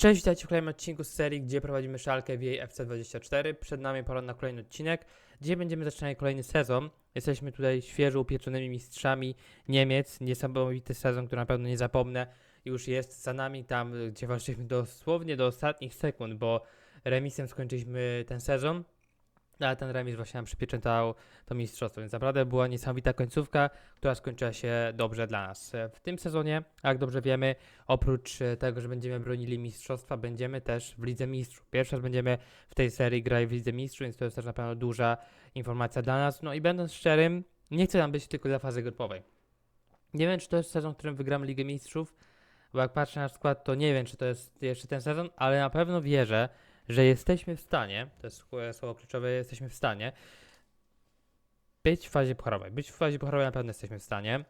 Cześć, witajcie w kolejnym odcinku z serii, gdzie prowadzimy szalkę w jej FC24. Przed nami pora na kolejny odcinek, gdzie będziemy zaczynać kolejny sezon. Jesteśmy tutaj świeżo upieczonymi mistrzami Niemiec. Niesamowity sezon, który na pewno nie zapomnę. Już jest za nami tam, gdzie walczyliśmy dosłownie do ostatnich sekund, bo remisem skończyliśmy ten sezon. Ale ten remis właśnie nam przypieczętał to mistrzostwo, więc naprawdę była niesamowita końcówka, która skończyła się dobrze dla nas. W tym sezonie, jak dobrze wiemy, oprócz e, tego, że będziemy bronili mistrzostwa, będziemy też w Lidze Mistrzów. Pierwszy raz będziemy w tej serii grać w Lidze Mistrzów, więc to jest też na pewno duża informacja dla nas. No i będąc szczerym, nie chcę nam być tylko dla fazy grupowej. Nie wiem, czy to jest sezon, w którym wygramy Ligę Mistrzów, bo jak patrzę na skład, to nie wiem, czy to jest jeszcze ten sezon, ale na pewno wierzę, że jesteśmy w stanie, to jest słowo- kluczowe, jesteśmy w stanie być w fazie pucharowej. Być w fazie pucharowej na pewno jesteśmy w stanie.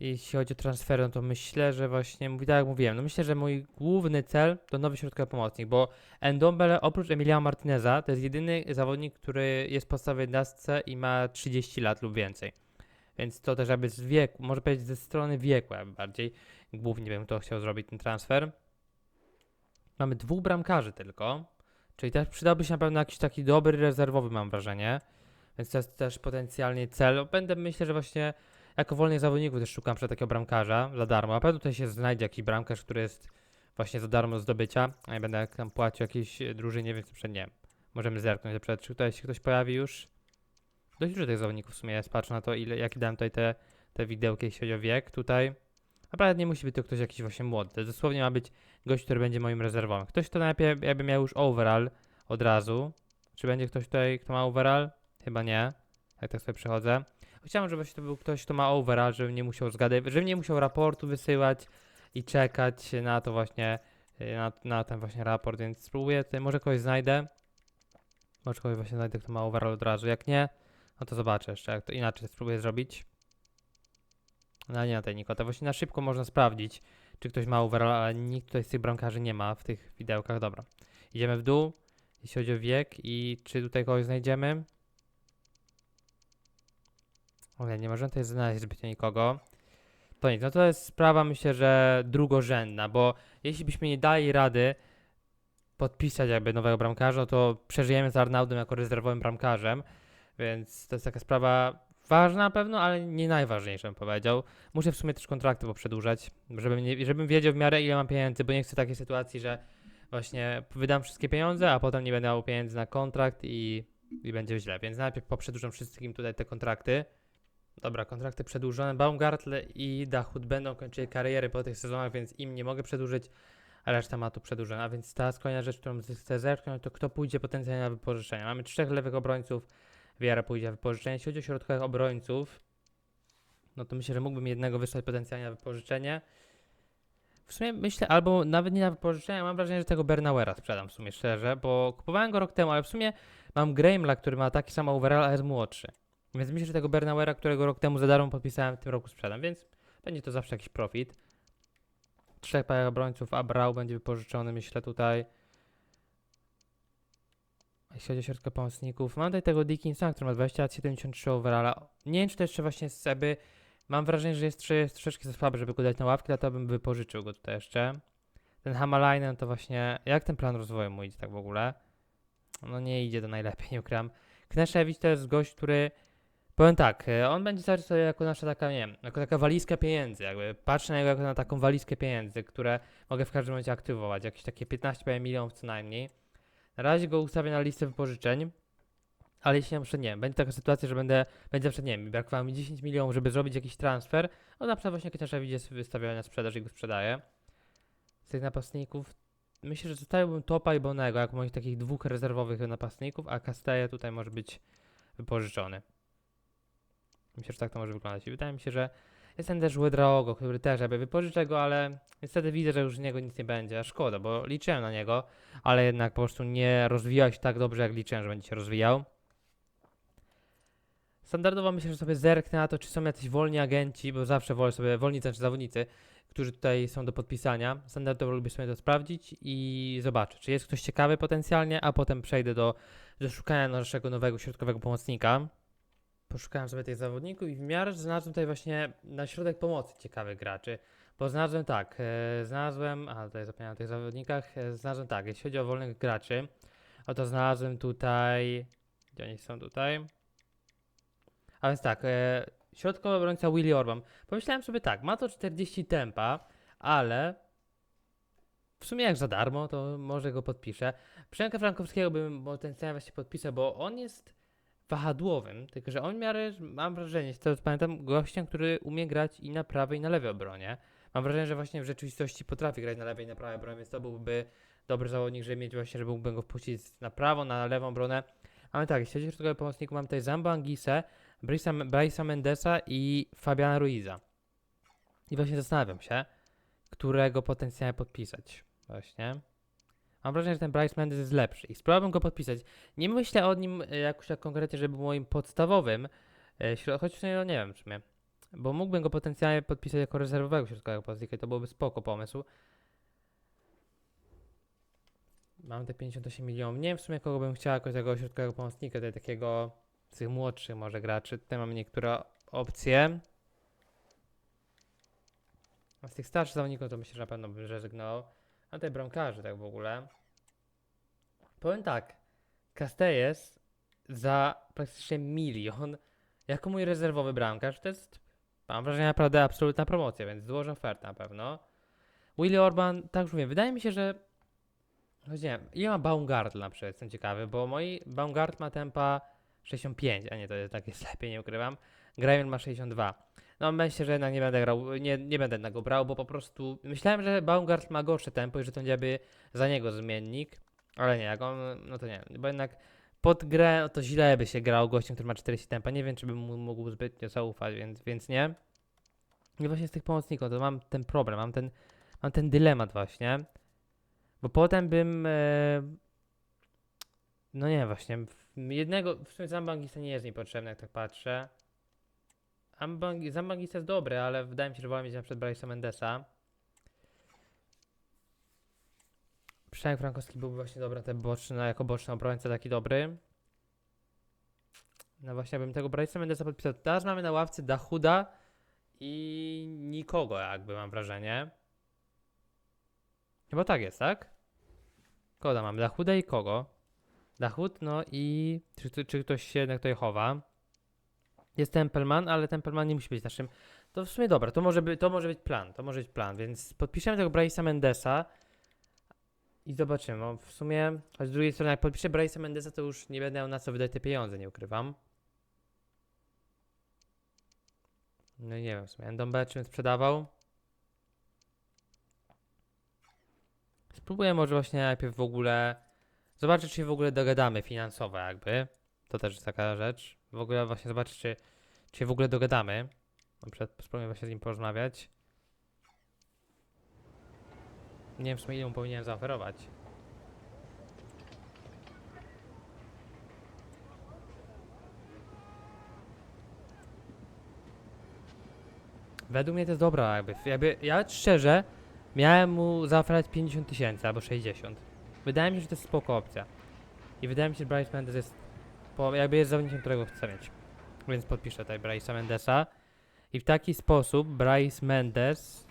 Jeśli chodzi o transfery, no to myślę, że właśnie, tak jak mówiłem, no myślę, że mój główny cel to nowy środkowy pomocnik, bo Endombele oprócz Emiliana Martineza to jest jedyny zawodnik, który jest w podstawowej jedenastce i ma 30 lat lub więcej. Więc to też jakby z wieku, może powiedzieć ze strony wieku jakby bardziej, głównie bym to chciał zrobić ten transfer. Mamy dwóch bramkarzy tylko, czyli też przydałby się na pewno jakiś taki dobry rezerwowy mam wrażenie, więc to jest też potencjalnie cel. Będę myślę, że właśnie jako wolnych zawodników też szukam przed takiego bramkarza za darmo. Na pewno tutaj się znajdzie jakiś bramkarz, który jest właśnie za darmo do zdobycia, a ja będę tam płacił jakiejś drużynie, więc przed nie. Możemy zerknąć na przykład, czy tutaj się ktoś pojawi już. Dość dużo tych zawodników w sumie jest, patrzę na to, ile, jaki dałem tutaj te, te widełki, jeśli chodzi o wiek tutaj. Naprawdę nie musi być to ktoś jakiś właśnie młody. To dosłownie ma być gość, który będzie moim rezerwowym. Ktoś, kto najpierw jakby miał już overall od razu. Czy będzie ktoś tutaj, kto ma overall? Chyba nie. Jak tak sobie przechodzę. Chciałem, żeby to był ktoś, kto ma overall, żebym nie musiał zgadywać, żebym nie musiał raportu wysyłać i czekać na to właśnie, y, na, na ten właśnie raport, więc spróbuję tutaj, może kogoś znajdę. Może kogoś właśnie znajdę, kto ma overall od razu. Jak nie, no to zobaczę jeszcze, jak to inaczej spróbuję zrobić. No nie na tej Nikota. Właśnie na szybko można sprawdzić, czy ktoś ma overall, ale nikt tutaj z tych bramkarzy nie ma w tych widełkach. Dobra. Idziemy w dół, jeśli chodzi o wiek i czy tutaj kogoś znajdziemy. Nie, nie możemy tutaj znaleźć zbytnio nikogo. To nic, no to jest sprawa myślę, że drugorzędna, bo jeśli byśmy nie dali rady podpisać jakby nowego bramkarza, no to przeżyjemy z Arnaudem jako rezerwowym bramkarzem, więc to jest taka sprawa ważna na pewno, ale nie najważniejsza bym powiedział. Muszę w sumie też kontrakty poprzedłużać, żebym, nie, żebym wiedział w miarę ile mam pieniędzy, bo nie chcę takiej sytuacji, że właśnie wydam wszystkie pieniądze, a potem nie będę miał pieniędzy na kontrakt i, i będzie źle. Więc najpierw poprzedłużam wszystkim tutaj te kontrakty. Dobra, kontrakty przedłużone. Baumgartle i Dachut będą kończyli kariery po tych sezonach, więc im nie mogę przedłużyć, a reszta ma tu przedłużone. A więc ta kolejna rzecz, którą chcę zerknąć, to kto pójdzie potencjalnie na wypożyczenie. Mamy trzech lewych obrońców, Wiara pójdzie na wypożyczenie. Jeśli chodzi o środkowych obrońców, no to myślę, że mógłbym jednego wysłać potencjalnie na wypożyczenie. W sumie myślę, albo nawet nie na wypożyczenie, mam wrażenie, że tego Bernauera sprzedam w sumie szczerze, bo kupowałem go rok temu, ale w sumie mam Graemla, który ma taki sam overall, a jest młodszy. Więc myślę, że tego Bernauera, którego rok temu za darmo podpisałem, w tym roku sprzedam, więc będzie to zawsze jakiś profit. Trzech parę obrońców, a Brau będzie wypożyczony, myślę tutaj. Jeśli chodzi o środkę pomocników, mam tutaj tego Dickinsona, który ma 20 lat, 73 overalla. Nie wiem, czy to jeszcze właśnie z Seby. Mam wrażenie, że jest, jest troszeczkę za słaby, żeby go dać na ławkę, dlatego bym wypożyczył go tutaj jeszcze. Ten Hamalainen to właśnie, jak ten plan rozwoju mu idzie tak w ogóle? No nie idzie to najlepiej, nie ukryłam. Kneszewicz to jest gość, który, powiem tak, e, on będzie cały czas jako nasza taka, nie wiem, jako taka walizka pieniędzy, jakby patrzę na niego jako na taką walizkę pieniędzy, które mogę w każdym momencie aktywować, jakieś takie 15 milionów co najmniej. Na razie go ustawię na listę wypożyczeń, ale jeśli na przykład, nie będzie taka sytuacja, że będę, będzie na przykład, nie wiem, brakowało mi 10 milionów, żeby zrobić jakiś transfer, no na przykład właśnie Kneszewicz jest wystawiony na sprzedaż i go sprzedaję. Z tych napastników myślę, że zostawiłbym Topa i Bonego jako moich takich dwóch rezerwowych napastników, a Casteje tutaj może być wypożyczony. Myślę, że tak to może wyglądać. I wydaje mi się, że jest ten też Łydraogo, który też jakby wypożyczę go, ale niestety widzę, że już z niego nic nie będzie, szkoda, bo liczyłem na niego, ale jednak po prostu nie rozwijał się tak dobrze, jak liczyłem, że będzie się rozwijał. Standardowo myślę, że sobie zerknę na to, czy są jacyś wolni agenci, bo zawsze wolę sobie, wolni znaczy zawodnicy, którzy tutaj są do podpisania. Standardowo lubię sobie to sprawdzić i zobaczę, czy jest ktoś ciekawy potencjalnie, a potem przejdę do, do szukania naszego nowego środkowego pomocnika. Poszukałem sobie tych zawodników i w miarę znalazłem tutaj właśnie na środek pomocy ciekawych graczy. Bo znalazłem tak, e, znalazłem, a tutaj zapomniałem o tych zawodnikach, e, znalazłem tak, jeśli chodzi o wolnych graczy, oto znalazłem tutaj, gdzie oni są tutaj? A więc tak, e, środkowy obrońca Willy Orban. Pomyślałem sobie tak, ma to 40 tempa, ale w sumie jak za darmo, to może go podpiszę. Przemka Frankowskiego bym potencjalnie właśnie podpisał, bo on jest wahadłowym, tylko że on w miarę, mam wrażenie, co pamiętam, gościem, który umie grać i na prawej i na lewej obronie. Mam wrażenie, że właśnie w rzeczywistości potrafi grać na lewej i na prawej obronie, więc to byłby dobry zawodnik, żeby mieć właśnie, żeby mógłbym go wpuścić na prawo, na lewą obronę. Ale tak, jeśli chodzi o środkowych pomocników, mam tutaj Zamba Angisę, Brysa Mendesa i Fabiana Ruiza. I właśnie zastanawiam się, którego potencjalnie podpisać. Właśnie. Mam wrażenie, że ten Bryce Mendes jest lepszy i spróbowałbym go podpisać. Nie myślę o nim e, jakoś tak konkretnie, żeby był moim podstawowym, e, choć no nie wiem w sumie. Bo mógłbym go potencjalnie podpisać jako rezerwowego środkowego pomocnika i to byłby spoko pomysł. Mam te 58 milionów. Nie wiem w sumie kogo bym chciał jako tego środkowego pomocnika, tutaj takiego z tych młodszych może graczy. Tutaj mamy niektóre opcje. A z tych starszych zawodników to myślę, że na pewno bym rezygnował. A tutaj bramkarzy tak w ogóle. Powiem tak. Castells za praktycznie milion jako mój rezerwowy bramkarz to jest mam wrażenie naprawdę absolutna promocja, więc złożę ofertę na pewno. Willy Orban, tak już mówię, wydaje mi się, że choć nie wiem, ile ma Baumgart na przykład, jestem ciekawy, bo moi Baumgart ma tempa 65, a nie, to jest tak jest lepiej, nie ukrywam. Graven ma 62. No myślę, że jednak nie będę grał, nie, nie będę jednak go brał, bo po prostu myślałem, że Baumgart ma gorsze tempo i że to będzie za niego zmiennik, ale nie, jak on, no to nie, bo jednak pod grę no to źle by się grał gościem, który ma 40 tempa, nie wiem, czy bym mu mógł zbytnio zaufać, więc, więc nie. I właśnie z tych pomocników to mam ten problem, mam ten, mam ten dylemat właśnie, bo potem bym, e, no nie, właśnie, jednego, w sumie Zambangista nie jest mi potrzebny, jak tak patrzę. Ambang- Zambangista jest dobry, ale wydaje mi się, że wolę mieć na przykład Bryce'a Mendesa. Przemek Frankowski byłby właśnie dobry, te boczny, no, jako boczny obrońca taki dobry. No właśnie, bym tego Bryce'a Mendesa podpisał. Teraz mamy na ławce Dahuda i nikogo, jakby mam wrażenie. Chyba tak jest, tak? Koda mam, Dahuda i kogo? Dachud, no i czy, czy ktoś się jednak tutaj chowa? Jest Templeman, ale Templeman nie musi być naszym. To w sumie dobra, to może, by, to może być plan, to może być plan, więc podpiszemy tego Bryce'a Mendesa i zobaczymy. O, W sumie, choć z drugiej strony, jak podpiszę Bryce'a Mendesa, to już nie będę miał na co wydać te pieniądze, nie ukrywam. No i nie wiem, w sumie Ndombe czym sprzedawał. Spróbuję może właśnie najpierw w ogóle zobaczyć, czy w ogóle dogadamy finansowo jakby. To też jest taka rzecz. W ogóle właśnie zobaczyć, czy, czy się w ogóle dogadamy. Na przykład spróbuję właśnie z nim porozmawiać. Nie wiem w sumie ile mu powinienem zaoferować. Według mnie to jest dobra jakby. jakby ja szczerze miałem mu zaoferować 50 tysięcy albo 60. Wydaje mi się, że to jest spoko opcja. I wydaje mi się, że Bryce Mendes jest po, jakby jest zawodnikiem, którego chcę mieć. Więc podpiszę tutaj Bryce'a Mendesa. I w taki sposób Bryce Mendes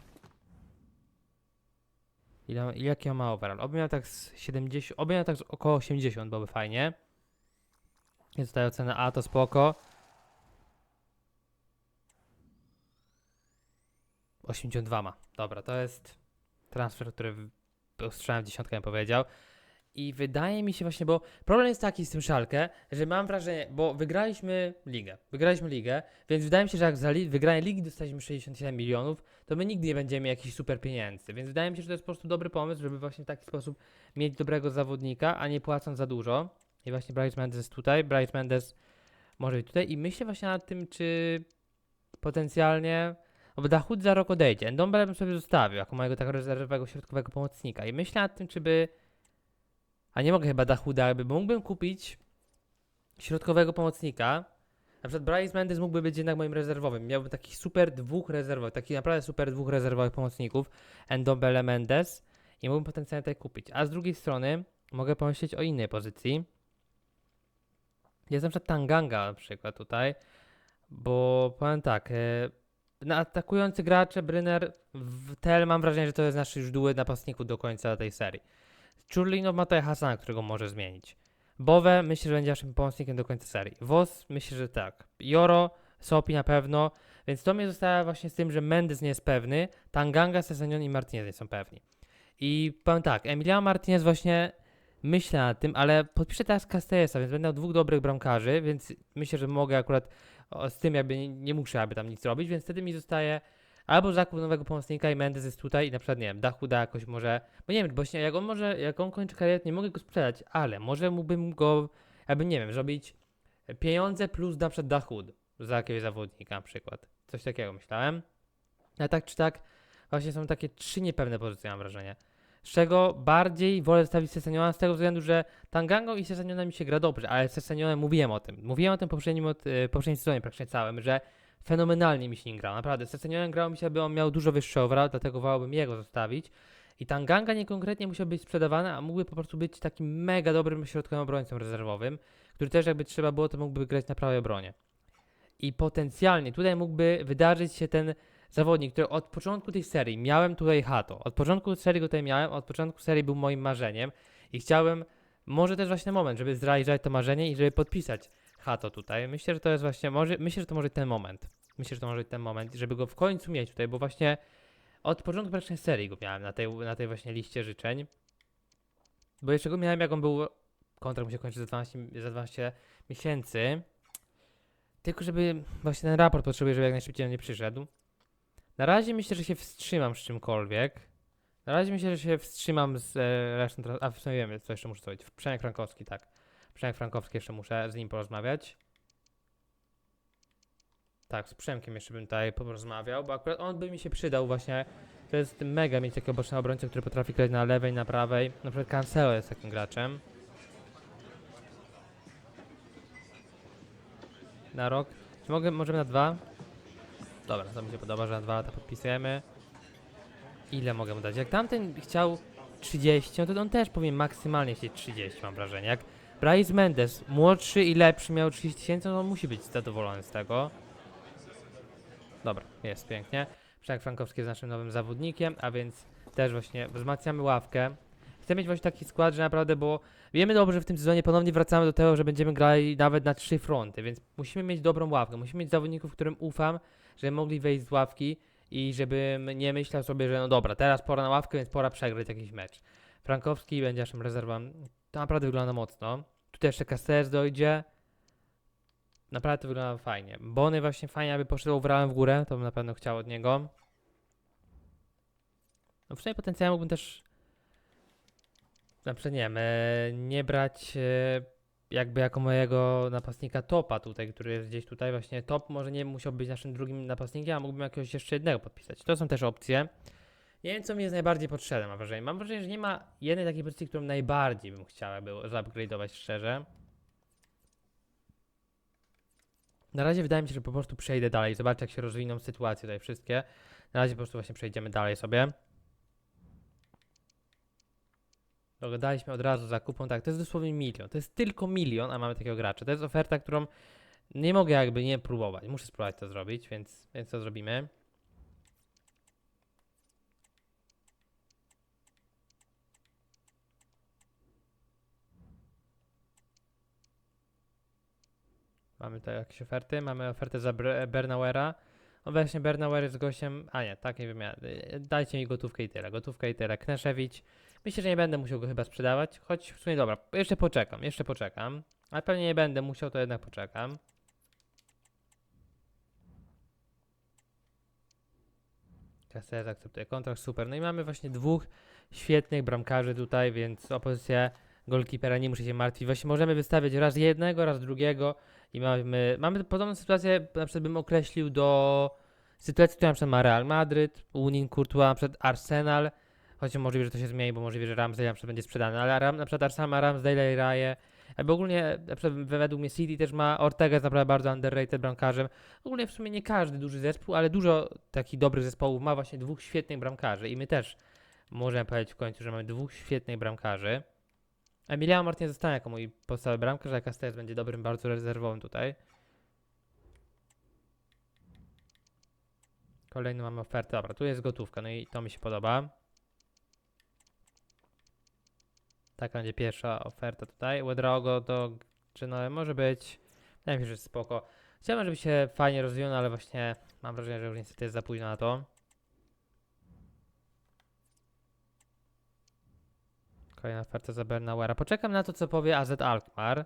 Ile, jaki on ma overall? Oby miał tak z 70, oby miał tak z około 80, byłoby fajnie. Jest tutaj ocena A, to spoko. 82 ma. Dobra, to jest transfer, który w- był strzałem w dziesiątkę, bym powiedział. I wydaje mi się właśnie, bo problem jest taki z tym Szalkę, że mam wrażenie, bo wygraliśmy ligę, wygraliśmy ligę, więc wydaje mi się, że jak za li- wygranie ligi dostaliśmy 67 milionów, to my nigdy nie będziemy jakichś super pieniędzy. Więc wydaje mi się, że to jest po prostu dobry pomysł, żeby właśnie w taki sposób mieć dobrego zawodnika, a nie płacąc za dużo. I właśnie Bryce Mendes tutaj, Bryce Mendes może być tutaj i myślę właśnie nad tym, czy potencjalnie Dachut za rok odejdzie. Ndombele bym sobie zostawił jako mojego takiego rezerwowego środkowego pomocnika i myślę nad tym, czy by a nie mogę chyba Dachuda, jakby bo mógłbym kupić środkowego pomocnika. Na przykład Bryce Mendes mógłby być jednak moim rezerwowym. Miałbym takich super dwóch rezerwowych, takich naprawdę super dwóch rezerwowych pomocników, Endombele Mendes i mógłbym potencjalnie tutaj kupić. A z drugiej strony mogę pomyśleć o innej pozycji. Jest na przykład Tanganga na przykład tutaj, bo powiem tak, e, na atakujący gracze, Bryner, Tel mam wrażenie, że to jest nasz już duły napastników do końca tej serii. Czurlino ma tutaj Hasana, którego może zmienić. Bowe myślę, że będzie naszym pomocnikiem do końca serii. Vos myślę, że tak. Joro, Sopi na pewno, więc to mnie została właśnie z tym, że Mendes nie jest pewny, Tanganga, Sesanion i Martinez nie są pewni. I powiem tak, Emiliano Martinez właśnie myślę nad tym, ale podpiszę teraz Castellsa, więc będę miał dwóch dobrych bramkarzy, więc myślę, że mogę akurat z tym jakby nie, nie muszę aby tam nic robić, więc wtedy mi zostaje albo zakup nowego pomocnika i Mendes jest tutaj i na przykład, nie wiem, Dachuda jakoś może, bo nie wiem, bo jak on może, jak on kończy karierę, nie mogę go sprzedać, ale może mógłbym go, jakby nie wiem, zrobić pieniądze plus na przykład Dachud za jakiegoś zawodnika na przykład. Coś takiego myślałem. A tak czy tak, właśnie są takie trzy niepewne pozycje, mam wrażenie. Z czego bardziej wolę zostawić Seseniona z tego względu, że Tangango i Sesenionem mi się gra dobrze, ale z Sesenionem mówiłem o tym. Mówiłem o tym w poprzednim, y, poprzednim sezonie praktycznie całym, że fenomenalnie mi się nie grał. Naprawdę, z Sesenionem grało mi się, aby on miał dużo wyższy overall, dlatego wolałbym jego zostawić. I Tanganga niekonkretnie musiał być sprzedawany, a mógłby po prostu być takim mega dobrym środkowym obrońcą rezerwowym, który też jakby trzeba było, to mógłby grać na prawej obronie. I potencjalnie tutaj mógłby wydarzyć się ten zawodnik, który od początku tej serii miałem tutaj Hato. Od początku serii go tutaj miałem, od początku serii był moim marzeniem i chciałem, może też właśnie moment, żeby zrealizować to marzenie i żeby podpisać Hato tutaj. Myślę, że to jest właśnie, może, myślę, że to może być ten moment. Myślę, że to może być ten moment, żeby go w końcu mieć tutaj, bo właśnie od początku praktycznie serii go miałem na tej, na tej właśnie liście życzeń. Bo jeszcze go miałem, jak on był, kontrakt mu się kończy za 12, za 12 miesięcy. Tylko żeby właśnie ten raport potrzebuję, żeby jak najszybciej on nie przyszedł. Na razie myślę, że się wstrzymam z czymkolwiek. Na razie myślę, że się wstrzymam z e, resztą. A w sumie wiem, co jeszcze muszę zrobić. Przemek Frankowski, tak. Przemek Frankowski jeszcze muszę z nim porozmawiać. Tak, z Przemkiem jeszcze bym tutaj porozmawiał, bo akurat on by mi się przydał właśnie. To jest mega mieć takiego bocznego obrońcę, który potrafi grać na lewej, na prawej. Na przykład Cancelo jest takim graczem. Na rok. Czy mogę, możemy na dwa? Dobra, to mi się podoba, że na dwa lata podpisujemy. Ile mogę mu dać? Jak tamten chciał 30, no to on też powinien maksymalnie chcieć 30, mam wrażenie. Jak Bryce Mendes, młodszy i lepszy, miał 30 tysięcy, no on musi być zadowolony z tego. Dobra, jest pięknie. Przemek Frankowski jest naszym nowym zawodnikiem, a więc też właśnie wzmacniamy ławkę. Chcę mieć właśnie taki skład, że naprawdę, bo wiemy dobrze, że w tym sezonie ponownie wracamy do tego, że będziemy grali nawet na trzy fronty, więc musimy mieć dobrą ławkę. Musimy mieć zawodników, którym ufam, żeby mogli wejść z ławki i żebym nie myślał sobie, że no dobra, teraz pora na ławkę, więc pora przegrać jakiś mecz. Frankowski będzie naszym rezerwą. To naprawdę wygląda mocno. Tutaj jeszcze Castells dojdzie. Naprawdę to wygląda fajnie. Bony właśnie fajnie, aby poszedł overallem w górę, to bym na pewno chciał od niego. No w sumie potencjalnie mógłbym też na przykład nie e, nie brać e, jakby jako mojego napastnika topa tutaj, który jest gdzieś tutaj właśnie top, może nie musiał być naszym drugim napastnikiem, a mógłbym jakiegoś jeszcze jednego podpisać. To są też opcje. Nie wiem, co mi jest najbardziej potrzebne, mam wrażenie. Mam wrażenie, że nie ma jednej takiej pozycji, którą najbardziej bym chciała było zaupgrade'ować szczerze. Na razie wydaje mi się, że po prostu przejdę dalej, zobaczę jak się rozwiną sytuacje tutaj wszystkie. Na razie po prostu właśnie przejdziemy dalej sobie. Dogadaliśmy od razu za kupą, tak, to jest dosłownie milion. To jest tylko milion, a mamy takiego gracza. To jest oferta, którą nie mogę jakby nie próbować. Muszę spróbować to zrobić, więc, więc to zrobimy. Mamy tutaj jakieś oferty. Mamy ofertę za Bernauera. No właśnie Bernauer jest gościem. A nie, tak nie wiem. ja- Dajcie mi gotówkę i tyle. Gotówkę i tyle. Kneszewicz. Myślę, że nie będę musiał go chyba sprzedawać, choć w sumie dobra, jeszcze poczekam, jeszcze poczekam. Ale pewnie nie będę musiał, to jednak poczekam. Castells akceptuje kontrakt, super. No i mamy właśnie dwóch świetnych bramkarzy tutaj, więc o pozycję golkipera nie muszę się martwić. Właśnie możemy wystawiać raz jednego, raz drugiego i mamy, mamy podobną sytuację, na przykład bym określił do sytuacji, która na przykład ma Real Madryt, Unin, Courtois, na przykład Arsenal, Choć możliwe, że to się zmieni, bo możliwe, że Ramsdale na przykład będzie sprzedany, ale Ram, na przykład Arsenal ma Ramsdale i Raje. Bo ogólnie, na przykład według mnie City też ma Ortega jest naprawdę bardzo underrated bramkarzem. Ogólnie w sumie nie każdy duży zespół, ale dużo takich dobrych zespołów ma właśnie dwóch świetnych bramkarzy i my też możemy powiedzieć w końcu, że mamy dwóch świetnych bramkarzy. Emiliano Martinez zostanie jako mój podstawowy bramkarz, a Castells będzie dobrym bardzo rezerwowym tutaj. Kolejną mamy ofertę. Dobra, tu jest gotówka, no i to mi się podoba. Taka będzie pierwsza oferta tutaj. Łedrago do czy no może być. Wydaje mi się, że spoko. Chciałbym, żeby się fajnie rozwinął, ale właśnie mam wrażenie, że już niestety jest za późno na to. Kolejna oferta za Bernauera. Poczekam na to, co powie AZ Alkmaar.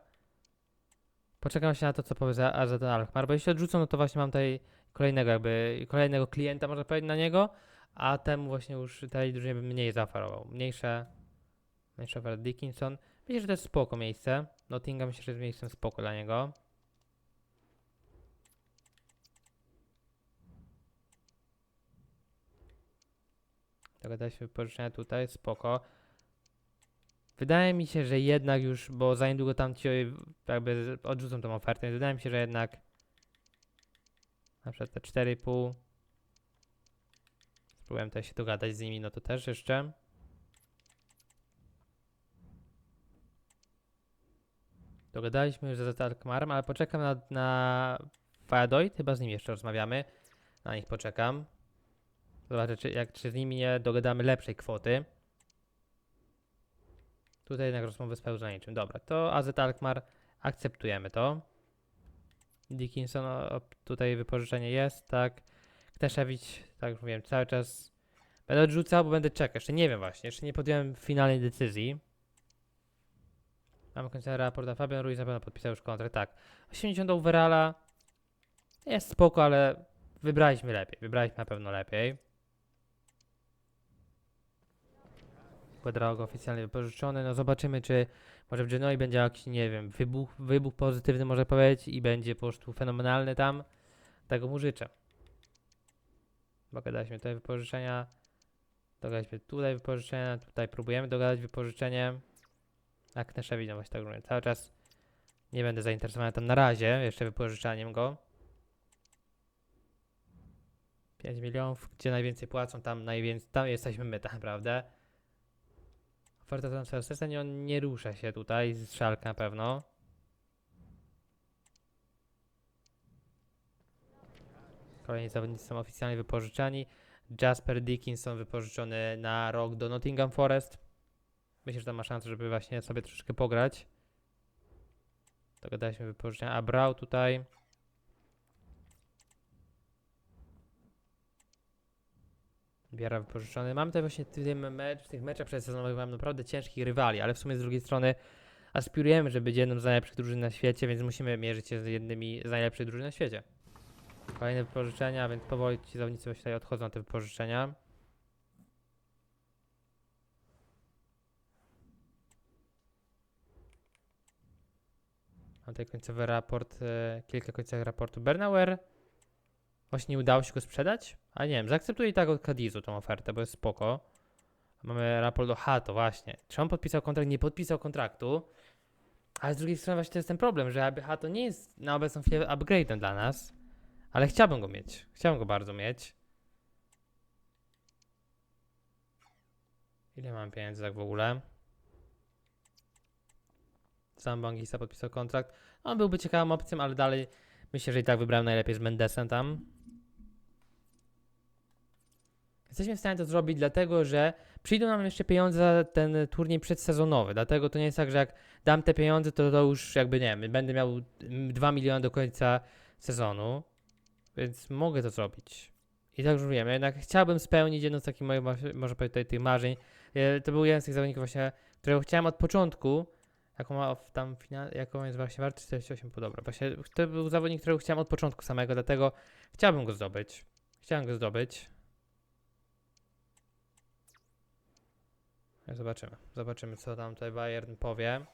Poczekam się na to, co powie AZ Alkmaar, bo jeśli odrzucą, no to właśnie mam tutaj kolejnego jakby, kolejnego klienta, można powiedzieć, na niego, a temu właśnie już tej drużynie bym mniej zaoferował. Mniejsze, mniejsza oferta Dickinson. Myślę, że to jest spoko miejsce. Nottingham myślę, że jest miejscem spoko dla niego. Dogadaliśmy wypożyczenia tutaj, spoko. Wydaje mi się, że jednak już, bo za niedługo tam ci jakby odrzucą tą ofertę, więc wydaje mi się, że jednak na przykład te 4,5 spróbuję tutaj się dogadać z nimi, no to też jeszcze. Dogadaliśmy już z Alkmarem, ale poczekam na, na Fajadoid, chyba z nimi jeszcze rozmawiamy. Na nich poczekam. Zobaczę, czy, jak, czy z nimi nie dogadamy lepszej kwoty. Tutaj jednak rozmowy spełzą niczym. Dobra, to AZ Alkmaar akceptujemy to. Dickinson, tutaj wypożyczenie jest, tak. Kteszewicz, tak już mówiłem, cały czas będę odrzucał, bo będę czekał. Jeszcze nie wiem właśnie, jeszcze nie podjąłem finalnej decyzji. Mamy końca raporta. Fabian Ruiz na pewno podpisał już kontrakt, tak. 80 overalla jest spoko, ale wybraliśmy lepiej. Wybraliśmy na pewno lepiej. Quadrago oficjalnie wypożyczony. No zobaczymy, czy może w Genoi będzie jakiś, nie wiem, wybuch, wybuch pozytywny, może powiedzieć, i będzie po prostu fenomenalny tam. Tego mu życzę. Dogadaliśmy tutaj wypożyczenia. Dogadaliśmy tutaj wypożyczenia. Tutaj próbujemy dogadać wypożyczenie. A Kneszewicz, no właśnie tak mówię. Cały czas nie będę zainteresowany tam na razie, jeszcze wypożyczaniem go. 5 milionów, gdzie najwięcej płacą, tam najwięcej, tam jesteśmy my tak naprawdę. Oferta transferu nie, nie rusza się tutaj, z szalka na pewno. Kolejni zawodnicy są oficjalnie wypożyczani. Jasper Dickinson wypożyczony na rok do Nottingham Forest. Myślę, że tam ma szansę, żeby właśnie sobie troszeczkę pograć. Dogadaliśmy wypożyczenia. A Brał tutaj. Biara wypożyczony. Mamy tutaj właśnie w, tym mecz, w tych meczach przedsezonowych mam naprawdę ciężkich rywali, ale w sumie z drugiej strony aspirujemy, żeby być jedną z najlepszych drużyn na świecie, więc musimy mierzyć się z jednymi z najlepszych drużyn na świecie. Kolejne wypożyczenia, więc powoli ci zawodnicy właśnie tutaj odchodzą na te wypożyczenia. Mam tutaj końcowy raport, e, kilka końcowych raportów. Bernauer właśnie nie udało się go sprzedać, a nie wiem, zaakceptuję i tak od Cadizu tą ofertę, bo jest spoko. Mamy raport do Hato, właśnie. Czy on podpisał kontrakt? Nie podpisał kontraktu. Ale z drugiej strony właśnie to jest ten problem, że Hato nie jest na obecną chwilę upgrade'em dla nas, ale chciałbym go mieć. Chciałbym go bardzo mieć. Ile mam pieniędzy tak w ogóle? Sam Bangisa podpisał kontrakt. On byłby ciekawą opcją, ale dalej myślę, że i tak wybrałem najlepiej z Mendesem tam. Jesteśmy w stanie to zrobić dlatego, że przyjdą nam jeszcze pieniądze za ten turniej przedsezonowy. Dlatego to nie jest tak, że jak dam te pieniądze, to to już jakby nie wiem, będę miał 2 miliony do końca sezonu. Więc mogę to zrobić. I tak już wiem, jednak chciałbym spełnić jedno z takich moich, może powiedzieć tych marzeń. E, To był jeden z tych zawodników właśnie, którego chciałem od początku, jaką ma tam final, jaką jest właśnie wart 48 podobno. Właśnie to był zawodnik, którego chciałem od początku samego, dlatego chciałbym go zdobyć. Chciałem go zdobyć. Zobaczymy. Zobaczymy, co tam tutaj Bayern powie.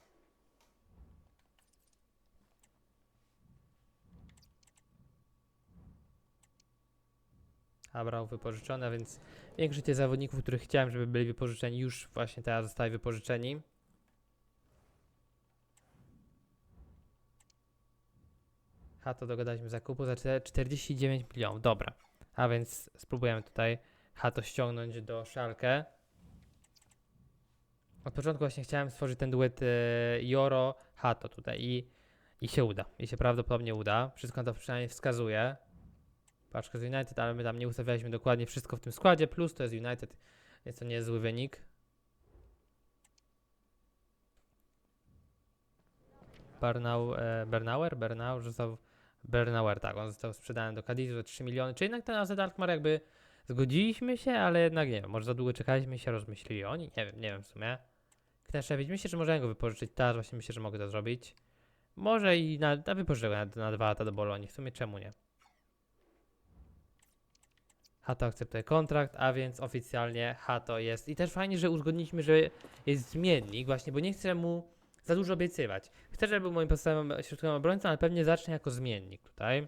Abrał wypożyczony, a więc większość tych zawodników, których chciałem, żeby byli wypożyczeni, już właśnie teraz zostali wypożyczeni. A to dogadaliśmy zakupu za czte- 49 milionów. Dobra. A więc spróbujemy tutaj Hato ściągnąć do Szalkę. Od początku właśnie chciałem stworzyć ten duet e, Joro Hato tutaj i, i się uda. I się prawdopodobnie uda. Wszystko na to przynajmniej wskazuje. paczkę z United, ale my tam nie ustawialiśmy dokładnie wszystko w tym składzie, plus to jest United, więc to nie jest zły wynik. Bernau, e, Bernauer? Bernau został... Bernauer, tak, on został sprzedany do Cadizu za 3 miliony, czy jednak ten AZ Alkmaar jakby zgodziliśmy się, ale jednak nie wiem, może za długo czekaliśmy i się rozmyślili oni, nie wiem, nie wiem w sumie. Kneszewicz, myślę, że możemy go wypożyczyć teraz, właśnie myślę, że mogę to zrobić. Może i na, na wypożyczę go na, na dwa lata do Bolonii, w sumie czemu nie? Hato akceptuje kontrakt, a więc oficjalnie Hato jest. I też fajnie, że uzgodniliśmy, że jest zmiennik, właśnie, bo nie chcę mu za dużo obiecywać. Chcę, żeby był moim podstawowym środkowym obrońcą, ale pewnie zacznie jako zmiennik tutaj.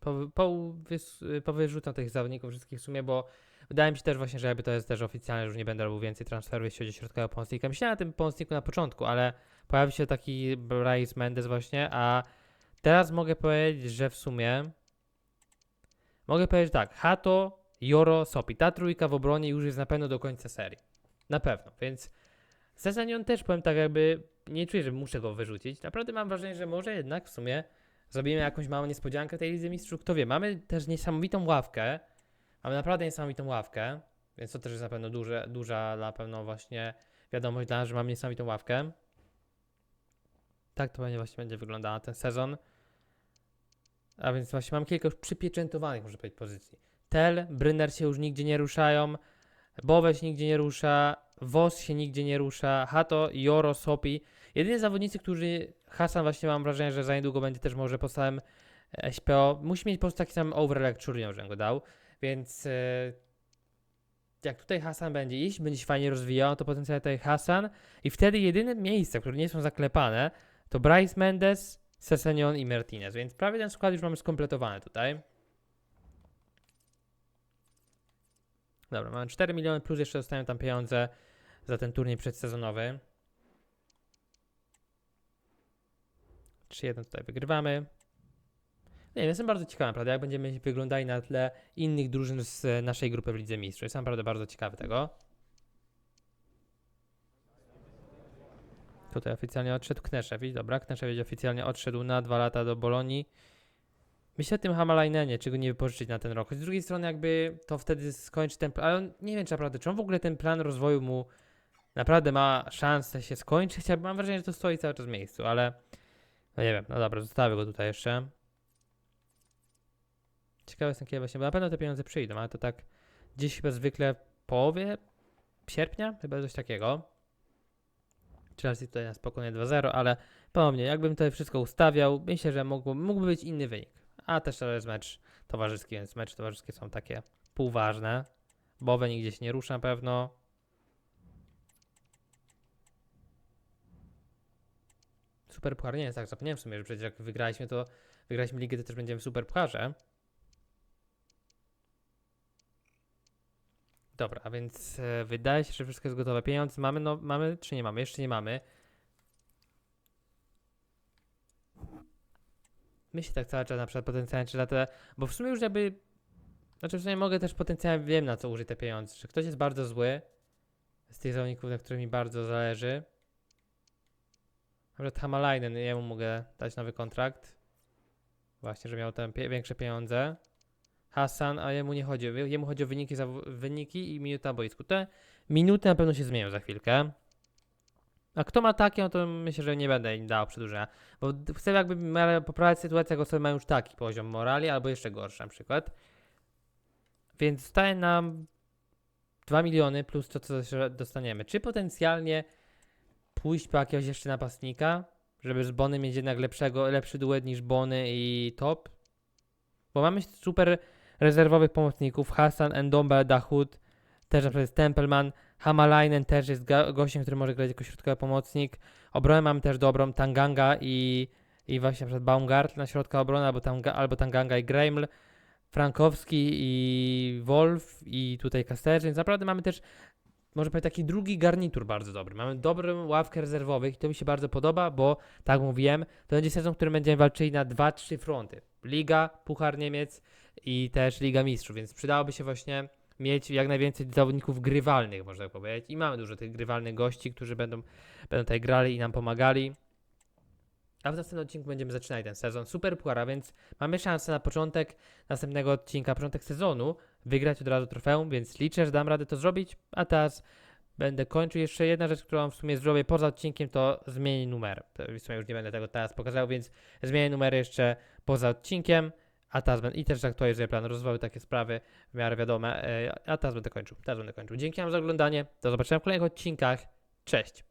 Po, po, wys, powyrzucam tych zawodników wszystkich w sumie, bo wydaje mi się też właśnie, że jakby to jest też oficjalne, że już nie będę robił więcej transferów, jeśli chodzi o środkowego pomocnika. Myślałem o tym pomocniku na początku, ale pojawił się taki Bryce Mendes właśnie, a teraz mogę powiedzieć, że w sumie mogę powiedzieć tak, Hato, Joro, Sopi. Ta trójka w obronie już jest na pewno do końca serii. Na pewno, więc Sesanion też powiem tak jakby, nie czuję, że muszę go wyrzucić. Naprawdę mam wrażenie, że może jednak w sumie zrobimy jakąś małą niespodziankę tej Lidze Mistrzów. Kto wie, mamy też niesamowitą ławkę. Mamy naprawdę niesamowitą ławkę, więc to też jest na pewno duże, duża na pewno właśnie wiadomość dla nas, że mamy niesamowitą ławkę. Tak to właśnie będzie wyglądała ten sezon. A więc właśnie mam kilka już przypieczętowanych, może powiedzieć, pozycji. Tel, Brynner się już nigdzie nie ruszają, Bowe się nigdzie nie rusza, Vos się nigdzie nie rusza, Hato, Joro, Sopi. Jedynie zawodnicy, którzy Hasan właśnie mam wrażenie, że za niedługo będzie też może podstawem e, SPO, musi mieć po prostu taki sam overall jak Churion, że go dał, więc e, jak tutaj Hasan będzie iść, będzie się fajnie rozwijał, to potencjalnie tutaj Hasan i wtedy jedyne miejsca, które nie są zaklepane, to Bryce Mendes, Sesenion i Martinez, więc prawie ten skład już mamy skompletowany tutaj. Dobra, mamy 4 miliony plus jeszcze dostają tam pieniądze za ten turniej przedsezonowy. 3-1 tutaj wygrywamy. Nie wiem, jestem bardzo ciekawy naprawdę, jak będziemy wyglądali na tle innych drużyn z naszej grupy w Lidze Mistrzów. Jestem naprawdę bardzo ciekawy tego. Tutaj oficjalnie odszedł Kneszewicz, dobra, Kneszewicz oficjalnie odszedł na dwa lata do Bolonii. Myślę o tym Hamalajnenie, czy go nie wypożyczyć na ten rok. Z drugiej strony jakby to wtedy skończy ten plan, ale nie wiem czy naprawdę, czy on w ogóle ten plan rozwoju mu naprawdę ma szansę się skończyć, ja mam wrażenie, że to stoi cały czas w miejscu, ale no nie wiem, no dobra, zostawię go tutaj jeszcze. Ciekawe jestem kiedy właśnie, bo na pewno te pieniądze przyjdą, ale to tak gdzieś chyba zwykle w połowie sierpnia, chyba coś takiego. Chelsea tutaj na spokojnie 2-0, ale ponownie, jakbym tutaj wszystko ustawiał, myślę, że mógł, mógłby być inny wynik. A też to jest mecz towarzyski, więc mecze towarzyskie są takie półważne. Bowe nigdzie się nie rusza na pewno. Super Puchar nie jest tak, zapomniałem w sumie, że przecież jak wygraliśmy, to wygraliśmy ligę, to też będziemy w Super Pucharze. Dobra, a więc e, wydaje się, że wszystko jest gotowe. Pieniądze mamy, no mamy, czy nie mamy? Jeszcze nie mamy. Myślę tak cały czas na przykład potencjalnie, czy na te, bo w sumie już jakby, znaczy w sumie mogę też potencjalnie, wiem na co użyć te pieniądze. Czy ktoś jest bardzo zły z tych zawodników, na których mi bardzo zależy. Na przykład Hamalainen, jemu mogę dać nowy kontrakt. Właśnie, że miał tam pie większe pieniądze. Hassan, a jemu nie chodzi, jemu chodzi o wyniki, wyniki i minuty na boisku. Te minuty na pewno się zmienią za chwilkę. A kto ma takie, no to myślę, że nie będę im dał przedłużenia. Bo chcę jakby poprawiać sytuację, jak osoby mają już taki poziom morali, albo jeszcze gorszy na przykład. Więc zostaje nam 2 miliony plus to, co dostaniemy. Czy potencjalnie pójść po jakiegoś jeszcze napastnika, żeby z Bony mieć jednak lepszego, lepszy duet niż Bony i Top? Bo mamy super rezerwowych pomocników, Hassan, Endombe, Dahut, też na przykład jest Templeman, Hamalainen też jest gościem, który może grać jako środkowy pomocnik. Obronę mamy też dobrą, Tanganga i, i właśnie na przykład Baumgart na środka obrony, albo, albo Tanganga i Greiml, Frankowski i Wolf i tutaj Kasterz, więc naprawdę mamy też, może powiedzieć, taki drugi garnitur bardzo dobry. Mamy dobrą ławkę rezerwowych i to mi się bardzo podoba, bo tak mówiłem, to będzie sezon, w którym będziemy walczyli na 2-3 fronty. Liga, Puchar Niemiec i też Liga Mistrzów, więc przydałoby się właśnie mieć jak najwięcej zawodników grywalnych, można tak powiedzieć. I mamy dużo tych grywalnych gości, którzy będą, będą tutaj grali i nam pomagali. a w następnym odcinku będziemy zaczynali ten sezon Super Puara, więc mamy szansę na początek następnego odcinka, początek sezonu, wygrać od razu trofeum, więc liczę, że dam radę to zrobić, a teraz będę kończył. Jeszcze jedna rzecz, którą w sumie zrobię poza odcinkiem, to zmienię numer. W sumie już nie będę tego teraz pokazał, więc zmienię numery jeszcze poza odcinkiem, a teraz będę, i też aktualizuję plan rozwoju, takie sprawy w miarę wiadome, e, a teraz będę kończył, będę kończył. Dzięki wam za oglądanie, do zobaczenia w kolejnych odcinkach, cześć!